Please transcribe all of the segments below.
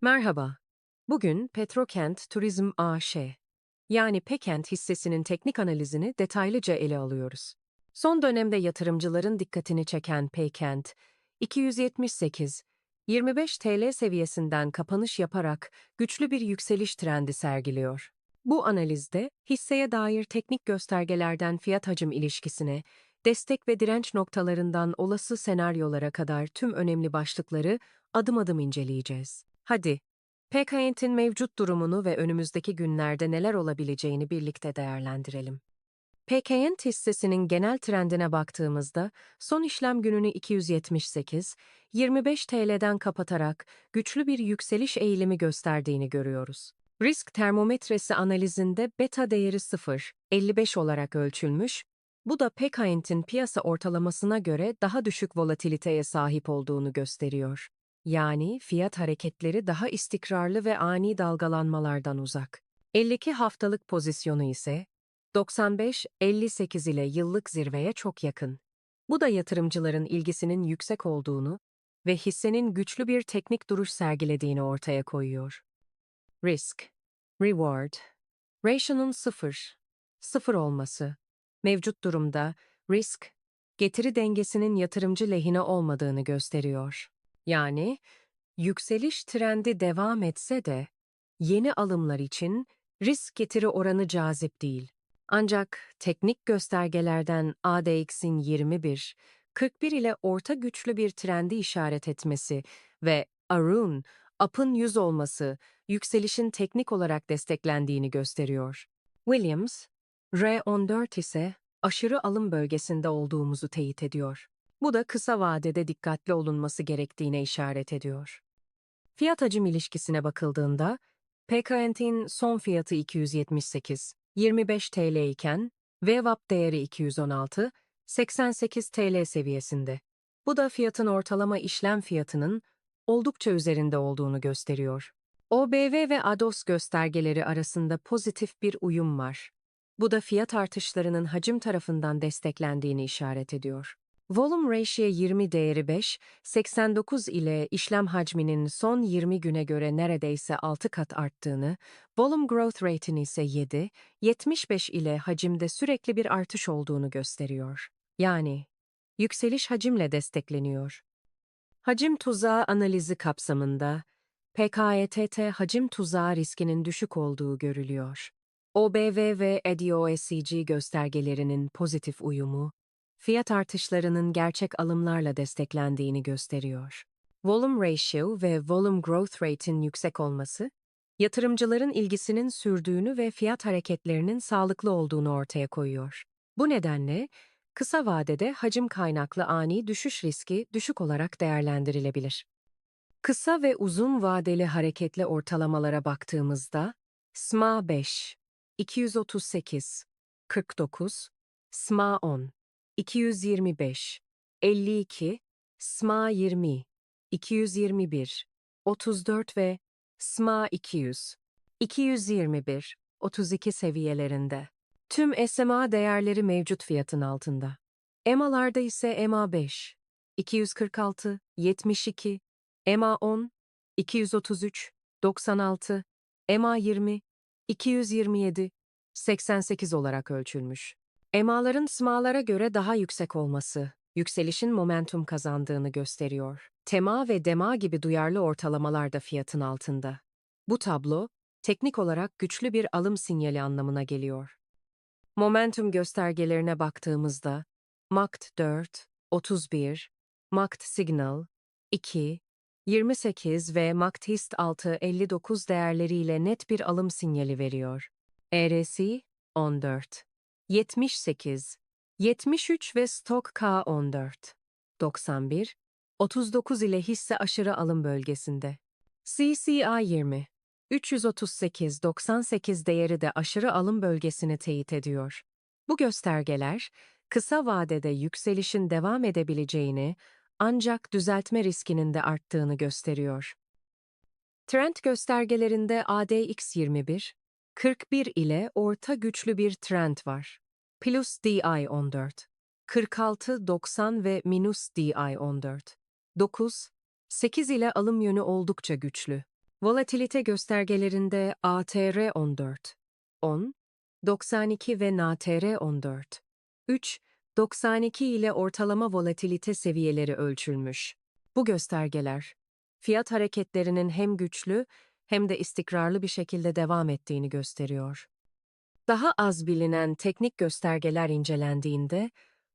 Merhaba. Bugün Petrokent Turizm AŞ, yani Pekent hissesinin teknik analizini detaylıca ele alıyoruz. Son dönemde yatırımcıların dikkatini çeken Pekent, 278 25 TL seviyesinden kapanış yaparak güçlü bir yükseliş trendi sergiliyor. Bu analizde hisseye dair teknik göstergelerden fiyat hacim ilişkisine, destek ve direnç noktalarından olası senaryolara kadar tüm önemli başlıkları adım adım inceleyeceğiz. Hadi, PKNT'in mevcut durumunu ve önümüzdeki günlerde neler olabileceğini birlikte değerlendirelim. PKNT hissesinin genel trendine baktığımızda son işlem gününü 278, 25 TL'den kapatarak güçlü bir yükseliş eğilimi gösterdiğini görüyoruz. Risk termometresi analizinde beta değeri 0, 55 olarak ölçülmüş, bu da PKNT'in piyasa ortalamasına göre daha düşük volatiliteye sahip olduğunu gösteriyor. Yani fiyat hareketleri daha istikrarlı ve ani dalgalanmalardan uzak. 52 haftalık pozisyonu ise 95-58 ile yıllık zirveye çok yakın. Bu da yatırımcıların ilgisinin yüksek olduğunu ve hissenin güçlü bir teknik duruş sergilediğini ortaya koyuyor. Risk, Reward, Ratio'nun sıfır, sıfır olması, mevcut durumda risk, getiri dengesinin yatırımcı lehine olmadığını gösteriyor. Yani yükseliş trendi devam etse de yeni alımlar için risk getiri oranı cazip değil. Ancak teknik göstergelerden ADX'in 21, 41 ile orta güçlü bir trendi işaret etmesi ve ARUN, UP'ın 100 olması yükselişin teknik olarak desteklendiğini gösteriyor. Williams, R14 ise aşırı alım bölgesinde olduğumuzu teyit ediyor. Bu da kısa vadede dikkatli olunması gerektiğine işaret ediyor. Fiyat hacim ilişkisine bakıldığında, PKNT'in son fiyatı 278, 25 TL iken, VWAP değeri 216, 88 TL seviyesinde. Bu da fiyatın ortalama işlem fiyatının oldukça üzerinde olduğunu gösteriyor. OBV ve ADOS göstergeleri arasında pozitif bir uyum var. Bu da fiyat artışlarının hacim tarafından desteklendiğini işaret ediyor. Volume Ratio 20 değeri 5, 89 ile işlem hacminin son 20 güne göre neredeyse 6 kat arttığını, Volume Growth Rate'in ise 7, 75 ile hacimde sürekli bir artış olduğunu gösteriyor. Yani, yükseliş hacimle destekleniyor. Hacim tuzağı analizi kapsamında, PKETT hacim tuzağı riskinin düşük olduğu görülüyor. OBV ve EDOSCG göstergelerinin pozitif uyumu, fiyat artışlarının gerçek alımlarla desteklendiğini gösteriyor. Volume Ratio ve Volume Growth Rate'in yüksek olması, yatırımcıların ilgisinin sürdüğünü ve fiyat hareketlerinin sağlıklı olduğunu ortaya koyuyor. Bu nedenle, kısa vadede hacim kaynaklı ani düşüş riski düşük olarak değerlendirilebilir. Kısa ve uzun vadeli hareketli ortalamalara baktığımızda, SMA 5, 238, 49, SMA 10, 225, 52, SMA 20, 221, 34 ve SMA 200, 221, 32 seviyelerinde. Tüm SMA değerleri mevcut fiyatın altında. EMA'larda ise EMA 5, 246, 72, EMA 10, 233, 96, EMA 20, 227, 88 olarak ölçülmüş. EMA'ların SMA'lara göre daha yüksek olması, yükselişin momentum kazandığını gösteriyor. TEMA ve DEMA gibi duyarlı ortalamalar da fiyatın altında. Bu tablo, teknik olarak güçlü bir alım sinyali anlamına geliyor. Momentum göstergelerine baktığımızda, MACD 4, 31, MACD Signal, 2, 28 ve MACD Hist 6, 59 değerleriyle net bir alım sinyali veriyor. ERC 14, 78, 73 ve Stock K14, 91, 39 ile hisse aşırı alım bölgesinde. CCI 20, 338-98 değeri de aşırı alım bölgesini teyit ediyor. Bu göstergeler, kısa vadede yükselişin devam edebileceğini ancak düzeltme riskinin de arttığını gösteriyor. Trend göstergelerinde ADX21, 41 ile orta güçlü bir trend var. Plus DI 14, 46, 90 ve minus DI 14. 9, 8 ile alım yönü oldukça güçlü. Volatilite göstergelerinde ATR 14, 10, 92 ve NATR 14, 3, 92 ile ortalama volatilite seviyeleri ölçülmüş. Bu göstergeler, fiyat hareketlerinin hem güçlü hem de istikrarlı bir şekilde devam ettiğini gösteriyor. Daha az bilinen teknik göstergeler incelendiğinde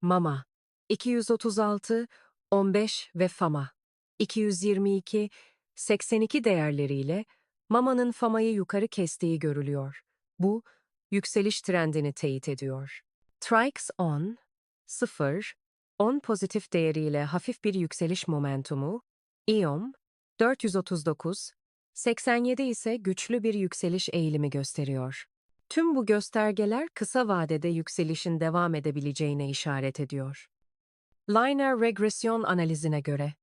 MAMA 236, 15 ve FAMA 222, 82 değerleriyle MAMA'nın FAMA'yı yukarı kestiği görülüyor. Bu, yükseliş trendini teyit ediyor. Trix 10, 0, 10 pozitif değeriyle hafif bir yükseliş momentumu, IOM 439, 87 ise güçlü bir yükseliş eğilimi gösteriyor. Tüm bu göstergeler kısa vadede yükselişin devam edebileceğine işaret ediyor. Linear regresyon analizine göre,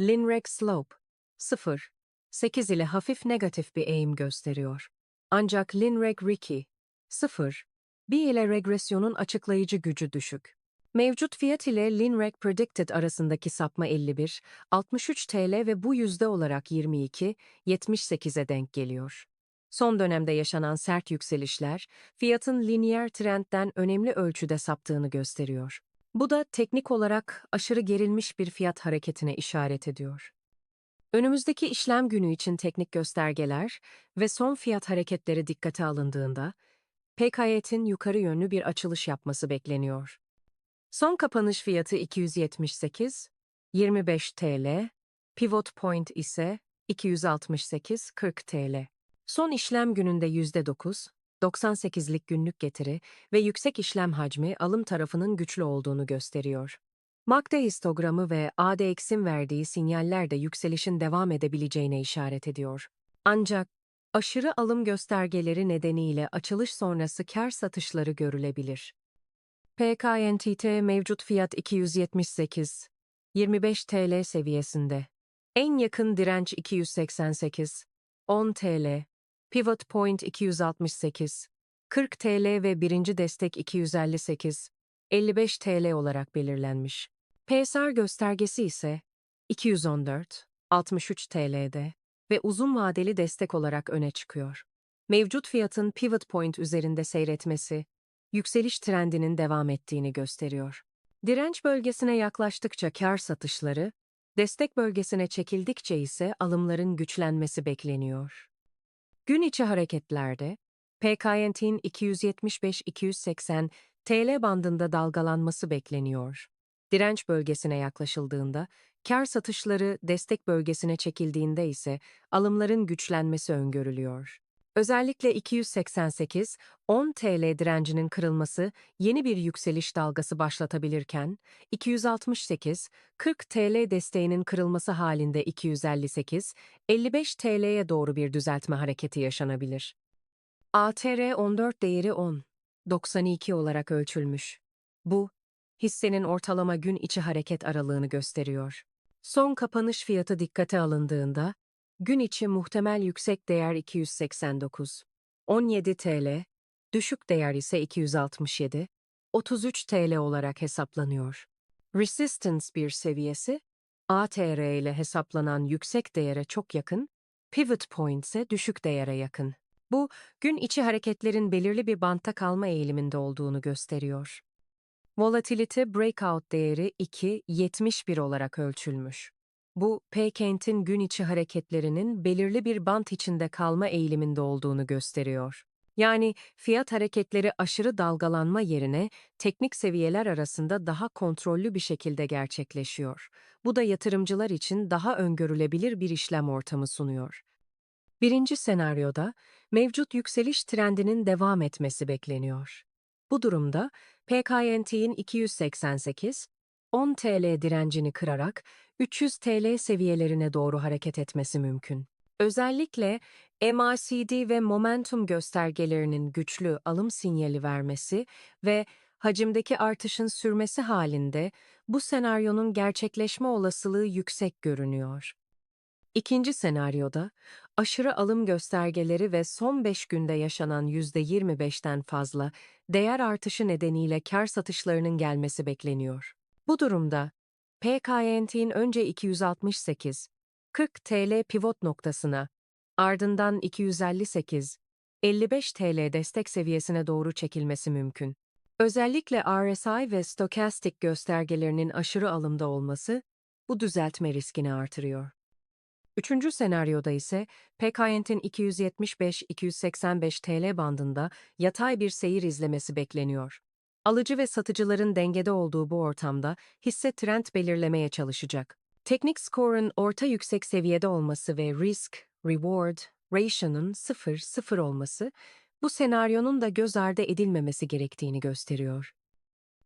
Linreg slope 0, 8 ile hafif negatif bir eğim gösteriyor. Ancak Linreg Ricky 0, 1 ile regresyonun açıklayıcı gücü düşük. Mevcut fiyat ile Linreg Predicted arasındaki sapma 51, 63 TL ve bu yüzde olarak 22, 78'e denk geliyor. Son dönemde yaşanan sert yükselişler, fiyatın lineer trendden önemli ölçüde saptığını gösteriyor. Bu da teknik olarak aşırı gerilmiş bir fiyat hareketine işaret ediyor. Önümüzdeki işlem günü için teknik göstergeler ve son fiyat hareketleri dikkate alındığında, PKYT'in yukarı yönlü bir açılış yapması bekleniyor. Son kapanış fiyatı 278, 25 TL, pivot point ise 268, 40 TL. Son işlem gününde %9, 98'lik günlük getiri ve yüksek işlem hacmi alım tarafının güçlü olduğunu gösteriyor. MACD histogramı ve ADX'in verdiği sinyaller de yükselişin devam edebileceğine işaret ediyor. Ancak aşırı alım göstergeleri nedeniyle açılış sonrası kar satışları görülebilir. PKNTT mevcut fiyat 278, 25 TL seviyesinde. En yakın direnç 288, 10 TL. Pivot Point 268, 40 TL ve birinci destek 258, 55 TL olarak belirlenmiş. PSR göstergesi ise 214, 63 TL'de ve uzun vadeli destek olarak öne çıkıyor. Mevcut fiyatın pivot point üzerinde seyretmesi, yükseliş trendinin devam ettiğini gösteriyor. Direnç bölgesine yaklaştıkça kar satışları, destek bölgesine çekildikçe ise alımların güçlenmesi bekleniyor. Gün içi hareketlerde, PKNT'in 275-280 TL bandında dalgalanması bekleniyor. Direnç bölgesine yaklaşıldığında, kar satışları destek bölgesine çekildiğinde ise alımların güçlenmesi öngörülüyor. Özellikle 288, 10 TL direncinin kırılması yeni bir yükseliş dalgası başlatabilirken, 268, 40 TL desteğinin kırılması halinde 258, 55 TL'ye doğru bir düzeltme hareketi yaşanabilir. ATR 14 değeri 10, 92 olarak ölçülmüş. Bu, hissenin ortalama gün içi hareket aralığını gösteriyor. Son kapanış fiyatı dikkate alındığında, Gün içi muhtemel yüksek değer 289, 17 TL, düşük değer ise 267, 33 TL olarak hesaplanıyor. Resistance bir seviyesi, ATR ile hesaplanan yüksek değere çok yakın, pivot point ise düşük değere yakın. Bu, gün içi hareketlerin belirli bir bantta kalma eğiliminde olduğunu gösteriyor. Volatility breakout değeri 2.71 olarak ölçülmüş. Bu, P-Kent'in gün içi hareketlerinin belirli bir bant içinde kalma eğiliminde olduğunu gösteriyor. Yani fiyat hareketleri aşırı dalgalanma yerine teknik seviyeler arasında daha kontrollü bir şekilde gerçekleşiyor. Bu da yatırımcılar için daha öngörülebilir bir işlem ortamı sunuyor. Birinci senaryoda mevcut yükseliş trendinin devam etmesi bekleniyor. Bu durumda PKNT'in 288, 10 TL direncini kırarak 300 TL seviyelerine doğru hareket etmesi mümkün. Özellikle MACD ve momentum göstergelerinin güçlü alım sinyali vermesi ve hacimdeki artışın sürmesi halinde bu senaryonun gerçekleşme olasılığı yüksek görünüyor. İkinci senaryoda aşırı alım göstergeleri ve son 5 günde yaşanan %25'ten fazla değer artışı nedeniyle kar satışlarının gelmesi bekleniyor. Bu durumda PKNT'in önce 268, 40 TL pivot noktasına Ardından 258, 55 TL destek seviyesine doğru çekilmesi mümkün. Özellikle RSI ve stokastik göstergelerinin aşırı alımda olması bu düzeltme riskini artırıyor. Üçüncü senaryoda ise PKNT'in 275-285 TL bandında yatay bir seyir izlemesi bekleniyor. Alıcı ve satıcıların dengede olduğu bu ortamda hisse trend belirlemeye çalışacak. Teknik skorun orta yüksek seviyede olması ve risk, reward, ratio'nun 0-0 olması bu senaryonun da göz ardı edilmemesi gerektiğini gösteriyor.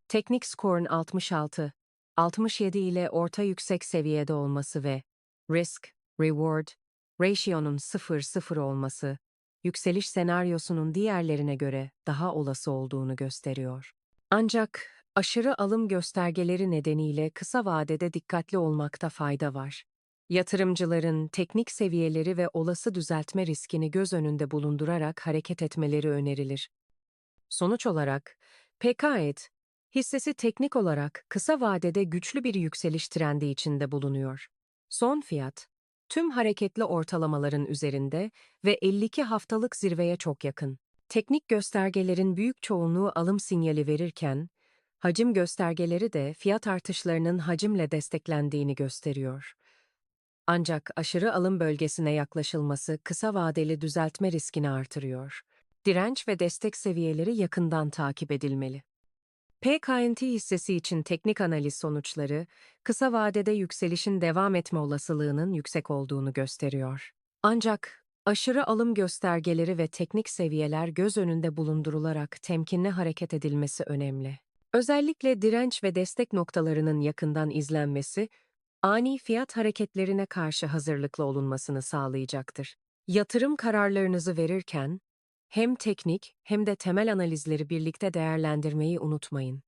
Teknik skorun 66, 67 ile orta yüksek seviyede olması ve risk, reward, ratio'nun 0-0 olması, yükseliş senaryosunun diğerlerine göre daha olası olduğunu gösteriyor. Ancak aşırı alım göstergeleri nedeniyle kısa vadede dikkatli olmakta fayda var. Yatırımcıların teknik seviyeleri ve olası düzeltme riskini göz önünde bulundurarak hareket etmeleri önerilir. Sonuç olarak, PKET, hissesi teknik olarak kısa vadede güçlü bir yükseliş trendi içinde bulunuyor. Son fiyat, tüm hareketli ortalamaların üzerinde ve 52 haftalık zirveye çok yakın. Teknik göstergelerin büyük çoğunluğu alım sinyali verirken, hacim göstergeleri de fiyat artışlarının hacimle desteklendiğini gösteriyor. Ancak aşırı alım bölgesine yaklaşılması kısa vadeli düzeltme riskini artırıyor. Direnç ve destek seviyeleri yakından takip edilmeli. PKNT hissesi için teknik analiz sonuçları, kısa vadede yükselişin devam etme olasılığının yüksek olduğunu gösteriyor. Ancak aşırı alım göstergeleri ve teknik seviyeler göz önünde bulundurularak temkinli hareket edilmesi önemli. Özellikle direnç ve destek noktalarının yakından izlenmesi, ani fiyat hareketlerine karşı hazırlıklı olunmasını sağlayacaktır. Yatırım kararlarınızı verirken, hem teknik hem de temel analizleri birlikte değerlendirmeyi unutmayın.